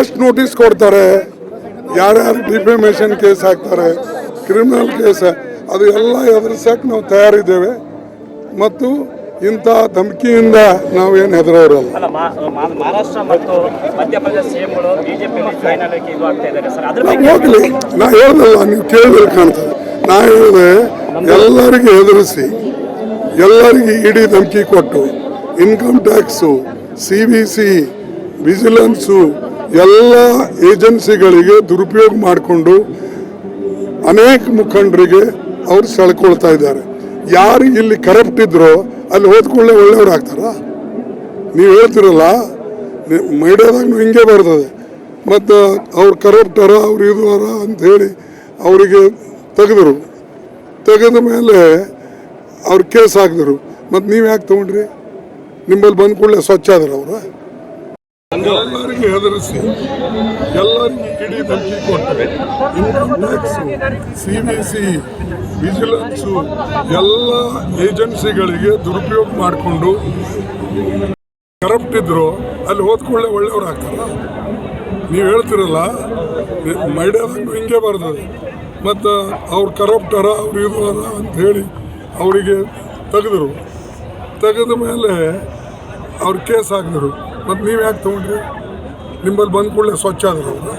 ಎಷ್ಟು ನೋಟಿಸ್ ಕೊಡ್ತಾರೆ. ಯಾರ್ಯಾರು ಡಿಫೇಮೇಷನ್ ಕೇಸ್ ಹಾಕ್ತಾರೆ ಕ್ರಿಮಿನಲ್ ಕೇಸ್ ಅದು ಎಲ್ಲ ಎದುರಿಸಕ್ಕೆ ನಾವು ತಯಾರಿದ್ದೇವೆ. ಮತ್ತು ಇಂಥ ಧಮಕಿಯಿಂದ ನಾವೇನು ಹೆದರೋರಲ್ಲ. ಹೋಗ್ಲಿ. ನಾ ಹೇಳ್ದಲ್ಲ ನೀವು ಕೇಳಿದ್ರೆ ಕಾಣ್ತದೆ ನಾ ಹೇಳಿದೆ ಎಲ್ಲರಿಗೆ ಹೆದರಿಸಿ ಎಲ್ಲರಿಗೆ ಇಡೀ ಧಮಕಿ ಕೊಟ್ಟು income tax C B C vigilance ಎಲ್ಲ ಏಜೆನ್ಸಿಗಳಿಗೆ ದುರುಪಯೋಗ ಮಾಡಿಕೊಂಡು ಅನೇಕ ಮುಖಂಡರಿಗೆ ಅವರು ಸೆಳ್ಕೊಳ್ತಾ ಇದ್ದಾರೆ. ಯಾರು ಇಲ್ಲಿ ಕರಪ್ಟ್ ಇದ್ರೋ ಅಲ್ಲಿ ಓದ್ಕೊಳ್ಳೆ ಒಳ್ಳೆಯವ್ರು ಆಗ್ತಾರ? ನೀವು ಹೇಳ್ತಿರಲ್ಲ ಮೀಡಿಯಾದಾಗ ಹಿಂಗೆ ಬರ್ತದೆ. ಮತ್ತು ಅವ್ರು ಕರಪ್ಟರ ಅವ್ರು ಇದು ಅರ ಅಂಥೇಳಿ ಅವರಿಗೆ ತೆಗೆದರು. ತೆಗೆದ ಮೇಲೆ ಅವ್ರು ಕೇಸ್ ಹಾಕಿದ್ರು. ಮತ್ತು ನೀವು ಯಾಕೆ ತೊಗೊಂಡ್ರಿ? ನಿಮ್ಮಲ್ಲಿ ಬಂದ ಕೂಡಲೇ ಸ್ವಚ್ಛ ಆದ್ರೆ ಅವರು ಎಲ್ಲರಿಗೆ ಹೆದರಿಸಿ, ಎಲ್ಲರಿಗೂ ಕಿಡಿ ಧಮಕಿ ಕೊಟ್ಟರೆ income tax C B C, vigilance, ಎಲ್ಲ ಏಜೆನ್ಸಿಗಳಿಗೆ ದುರುಪಯೋಗ ಮಾಡಿಕೊಂಡು ಕರಪ್ಟ್ ಇದ್ರು, ಅಲ್ಲಿ ಹೋದ್ಕೊಳ್ಳೆ ಒಳ್ಳೆಯವ್ರು ಆಗ್ತಾರ. ನೀವು ಹೇಳ್ತಿರಲ್ಲ ಮೈಡ್ಯಾದಾಗ ಹಿಂಗೆ ಬರ್ತದೆ. ಮತ್ತು ಅವ್ರು ಕರಪ್ಟರ ಅವ್ರು ಇದು ಅರ ಅಂತ ಹೇಳಿ ಅವರಿಗೆ ತೆಗೆದರು. ತೆಗೆದ ಮೇಲೆ ಅವ್ರು ಕೇಸ್ ಹಾಕಿದ್ರು. ಮತ್ತು ನೀವು ಯಾಕೆ ತೊಗೊಂಡ್ರಿ? ನಿಮ್ಮಲ್ಲಿ ಬಂದ ಕೂಡಲೇ ಸ್ವಚ್ಛ ಆದ್ರು ಅವರು.